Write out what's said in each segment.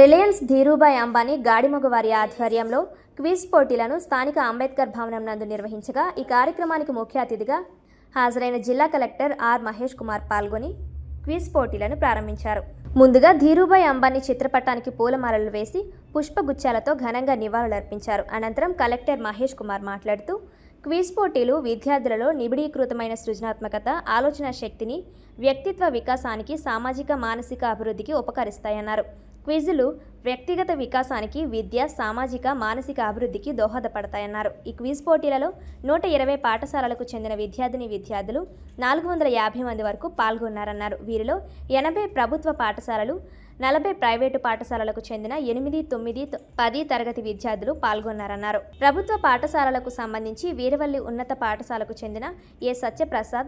Reliance Dhirubhai Ambani గాడిమొగ వారి ఆధ్వర్యంలో quiz పోటీలను స్థానిక అంబేద్కర్ భవనం నందు నిర్వహించగా ఈ కార్యక్రమానికి ముఖ్య అతిథిగా హాజరైన జిల్లా కలెక్టర్ ఆర్ మహేష్ కుమార్ పాల్గొని క్విజ్ పోటీలను ప్రారంభించారు. ముందుగా ధీరూభాయ్ అంబానీ చిత్రపటానికి పూలమాలలు వేసి పుష్పగుచ్చాలతో ఘనంగా నివాళులర్పించారు. అనంతరం కలెక్టర్ మహేష్ కుమార్ మాట్లాడుతూ క్విజ్ పోటీలు విద్యార్థులలో నిబిడీకృతమైన సృజనాత్మకత ఆలోచన శక్తిని వ్యక్తిత్వ వికాసానికి సామాజిక మానసిక అభివృద్ధికి ఉపకరిస్తాయన్నారు. క్విజులు వ్యక్తిగత వికాసానికి విద్య సామాజిక మానసిక అభివృద్ధికి దోహదపడతాయన్నారు. ఈ క్విజ్ పోటీలలో నూట ఇరవై పాఠశాలలకు చెందిన విద్యార్థిని విద్యార్థులు నాలుగు వందల యాభై మంది వరకు పాల్గొన్నారన్నారు. వీరిలో ఎనభై ప్రభుత్వ పాఠశాలలు నలభై ప్రైవేటు పాఠశాలలకు చెందిన ఎనిమిది తొమ్మిది తొ- పది తరగతి విద్యార్థులు పాల్గొన్నారన్నారు. ప్రభుత్వ పాఠశాలలకు సంబంధించి వీరవల్లి ఉన్నత పాఠశాలకు చెందిన ఏ సత్యప్రసాద్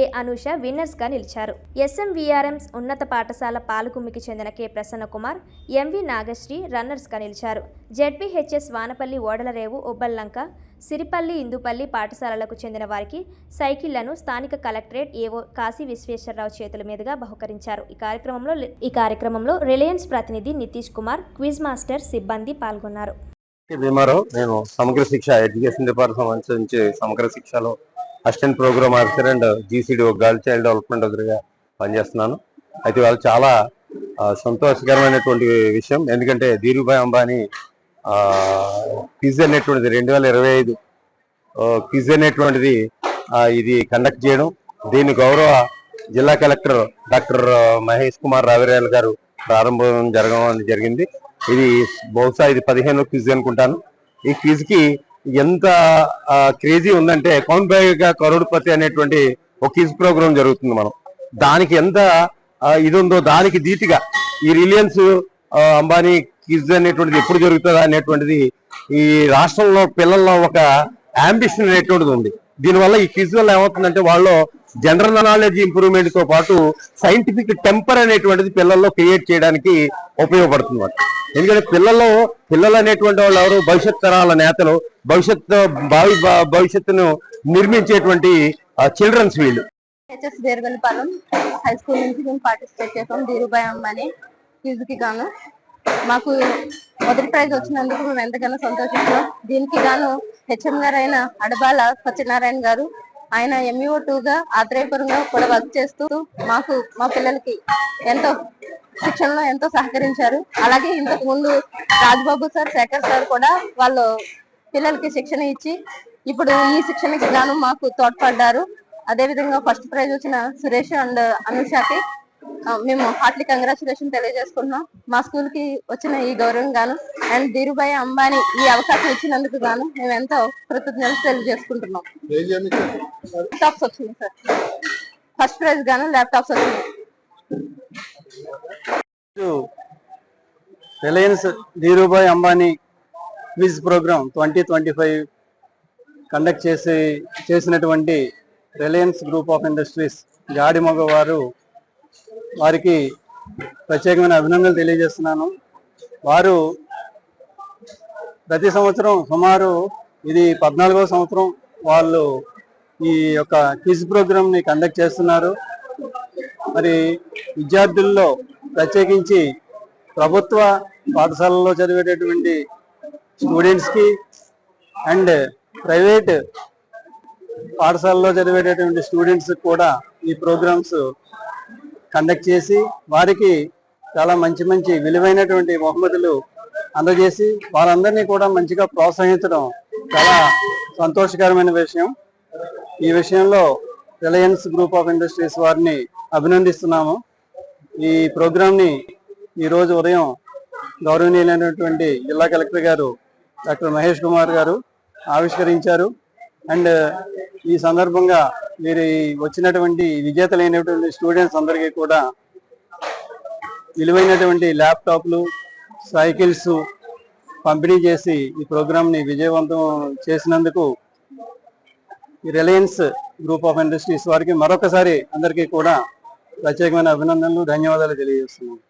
ఏ అనూష విన్నర్స్గా నిలిచారు. ఎస్ఎంవిఆర్ఎంస్ ఉన్నత పాఠశాల పాలకుమికి చెందిన K. Prasannakumar M V Nagasri రన్నర్స్గా నిలిచారు. Z P H S Vanapalli Odalarevu Ubballanka Siripalli Indupalli పాఠశాలలకు చెందిన వారికి సైకిళ్ళను స్థానిక కలెక్టరేట్ ఏవో కాశీ విశ్వేశ్వరరావు చేతుల మీదుగా బహుకరించారు. ఈ కార్యక్రమంలో ఈ కార్యక్రమంలో రిలయన్స్ ప్రతినిధి నితీష్ కుమార్ క్విజ్ మాస్టర్ సిబ్బంది పాల్గొన్నారు. భీమారావు నేను సమగ్ర శిక్ష ఎడ్యుకేషన్ డిపార్ట్మెంట్ నుంచి సమగ్ర శిక్షలో assistant program officer and G C D girl child development అధికారిగా పనిచేస్తున్నాను. అయితే వాళ్ళు చాలా సంతోషకరమైనటువంటి విషయం. ఎందుకంటే ధీరుభాయ్ అంబానీ క్విజ్ అనేటువంటిది రెండు వేల ఇరవై ఐదు క్విజ్ అనేటువంటిది ఇది కండక్ట్ చేయడం. దీని గౌరవ జిల్లా కలెక్టర్ డాక్టర్ మహేష్ కుమార్ రావిరాయల్ గారు ప్రారంభం జరగడం జరిగింది. ఇది బహుశా ఇది పదిహేను క్విజ్ అనుకుంటాను. ఈ క్విజ్కి ఎంత క్రేజీ ఉందంటే కౌంట్ బైగా కరోడ్పతి అనేటువంటి ఒక క్విజ్ ప్రోగ్రామ్ జరుగుతుంది మనం. దానికి ఎంత ఇది ఉందో దానికి దీతిగా ఈ రిలయన్స్ అంబానీ కిజ్ అనేటువంటిది ఎప్పుడు జరుగుతుందా అనేటువంటిది ఈ రాష్ట్రంలో పిల్లల్లో ఒక అంబిషన్ అనేటువంటిది ఉంది. దీనివల్ల ఈ క్విజ్ వల్ల ఏమవుతుందంటే వాళ్ళు జనరల్ నాలెడ్జ్ ఇంప్రూవ్మెంట్తో పాటు సైంటిఫిక్ టెంపర్ అనేటువంటిది పిల్లల్లో క్రియేట్ చేయడానికి ఉపయోగపడుతుంది ఎందుకంటే పిల్లల్లో పిల్లలు అనేటువంటి వాళ్ళు ఎవరు? భవిష్యత్ తరాల నేతలు భవిష్యత్ భావి భవిష్యత్తును నిర్మించేటువంటి చిల్డ్రన్స్ వీళ్ళు. H S Dergalpalem high school నుంచి మేము పార్టిసిపేట్ చేసాం. ధీరుభాయ్ అమ్మని క్విజ్కి గాను. మాకు మొదటి ప్రైజ్ వచ్చినందుకు మేము ఎంతగానో సంతోషిస్తున్నాం. దీనికి గాను హెచ్ఎం గారు అయిన అడబాల సత్యనారాయణ గారు ఆయన ఎంఈఓ టూ గా కూడా వర్క్ చేస్తూ మాకు మా పిల్లలకి ఎంతో శిక్షణలో ఎంతో సహకరించారు. అలాగే ఇంతకు ముందు రాజ్బాబు సార్ శేఖర్ సార్ కూడా వాళ్ళు పిల్లలకి శిక్షణ ఇచ్చి ఇప్పుడు ఈ శిక్షణకి గాను మాకు తోడ్పడ్డారు. అదే విధంగా ఫస్ట్ ప్రైజ్ వచ్చిన సురేష్ అండ్ అనుషాకి మేము హార్ట్లీ కంగ్రాచులేషన్ తెలియజేసుకుంటున్నాం. మా స్కూల్కి వచ్చిన ఈ గౌరవం గాను అండ్ ధీరుభాయ్ అంబానీ ఈ అవకాశం ఇచ్చినందుకు గాను మేము ఎంతో కృతజ్ఞతలు తెలియజేసుకుంటున్నాం. ల్యాప్టాప్స్ వచ్చింది సార్. ఫస్ట్ ప్రైజ్ గాను ల్యాప్టాప్స్ వచ్చింది Reliance Dhirubhai Ambani quiz program twenty twenty five conduct చేసి చేసినటువంటి Reliance group of industries Gadimoga వారు వారికి ప్రత్యేకమైన అభినందనలు తెలియజేస్తున్నాను. వారు ప్రతి సంవత్సరం సుమారు ఇది పద్నాలుగో సంవత్సరం వాళ్ళు ఈ యొక్క క్విజ్ ప్రోగ్రామ్ని కండక్ట్ చేస్తున్నారు. మరి విద్యార్థుల్లో ప్రత్యేకించి ప్రభుత్వ పాఠశాలలో చదివేటటువంటి స్టూడెంట్స్కి అండ్ ప్రైవేట్ పాఠశాలలో చదివేటటువంటి స్టూడెంట్స్ కూడా ఈ ప్రోగ్రామ్స్ కండక్ట్ చేసి వారికి చాలా మంచి మంచి విలువైనటువంటి బహుమతులు అందజేసి వారందరినీ కూడా మంచిగా ప్రోత్సహించడం చాలా సంతోషకరమైన విషయం. ఈ విషయంలో రిలయన్స్ గ్రూప్ ఆఫ్ ఇండస్ట్రీస్ వారిని అభినందిస్తున్నాము. ఈ ప్రోగ్రామ్ని ఈరోజు ఉదయం గౌరవనీయులైనటువంటి జిల్లా కలెక్టర్ గారు డాక్టర్ మహేష్ కుమార్ గారు ఆవిష్కరించారు. అండ్ ఈ సందర్భంగా వీరి వచ్చినటువంటి విజేతలైనటువంటి స్టూడెంట్స్ అందరికీ కూడా విలువైనటువంటి ల్యాప్టాప్లు సైకిల్స్ పంపిణీ చేసి ఈ ప్రోగ్రామ్ని విజయవంతం చేసినందుకు రిలయన్స్ గ్రూప్ ఆఫ్ ఇండస్ట్రీస్ వారికి మరొకసారి అందరికీ కూడా ప్రత్యేకమైన అభినందనలు ధన్యవాదాలు తెలియజేస్తున్నాను.